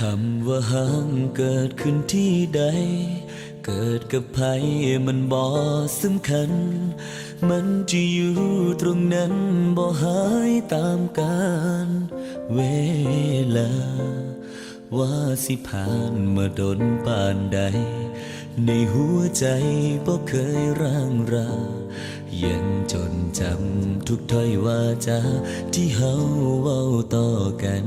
คำว่าห้างเกิดขึ้นที่ใด เกิดกับใครมันบ่สำคัญ มันจะอยู่ตรงนั้นบ่หายตามกาลเวลา ว่าสิผ่านมาดนปานใด ในหัวใจบ่เคยร่างรายังจนจำทุกถ้อยว่าจาที่เฮาเว้าต่อกัน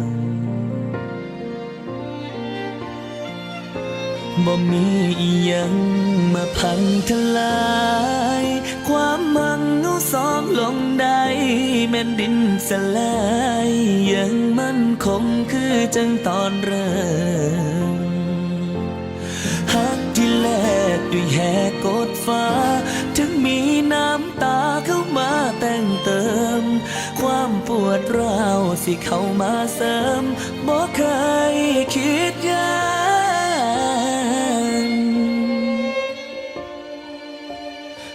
ม บ่มีอียังมาพังทลาย ความมังเอาสองลงได้แม่นดินสลายยังมั่นคงคือจังตอนเริ่มหักที่แลกด้วยแหกกดฟ้า ถึงมีน้ำตาเข้ามาแต่งเติม ความปวดร้าวสิเข้ามาเสริมบ่เคยคิดยา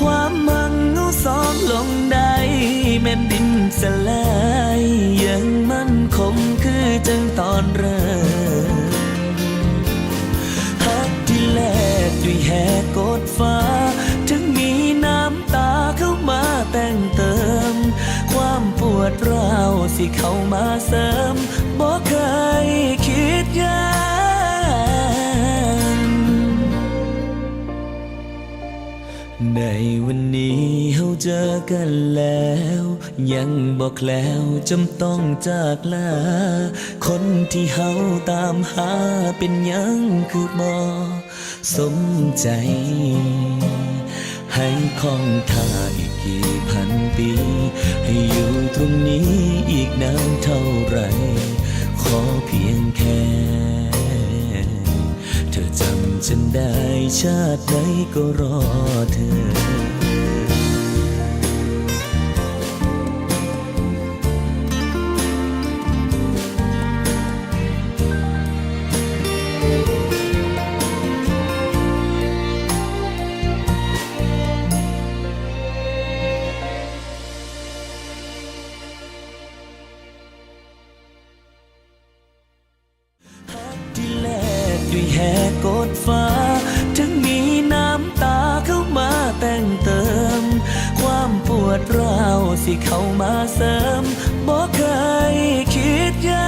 ความมังเอาสองลงได้แม่นดินสลายยังมั่นคงคือจังตอนเริ่มหักที่แลกด้วยแหกกดฟ้า ถึงมีน้ำตาเข้ามาแต่งเติม ความปวดร้าวสิเข้ามาเสริมบ่เคยคิดยา วันนี้เฮาเจอกันแล้ว ยังบอกแล้วจำต้องจากลา คนที่เฮาตามหาเป็นยังคือบ่สมใจ ให้คองท่าอีกกี่พันปี ให้อยู่ตรงนี้อีกนานเท่าไหรขอเพียงแค่เธอจำฉันได้ชาติไหนก็รอเธอ ด้วยแหกกดฟ้าจึงมีน้ำตาเข้ามาแต่งเติม ความปวดร้าวสิเข้ามาเสริมบ่เคยคิดยา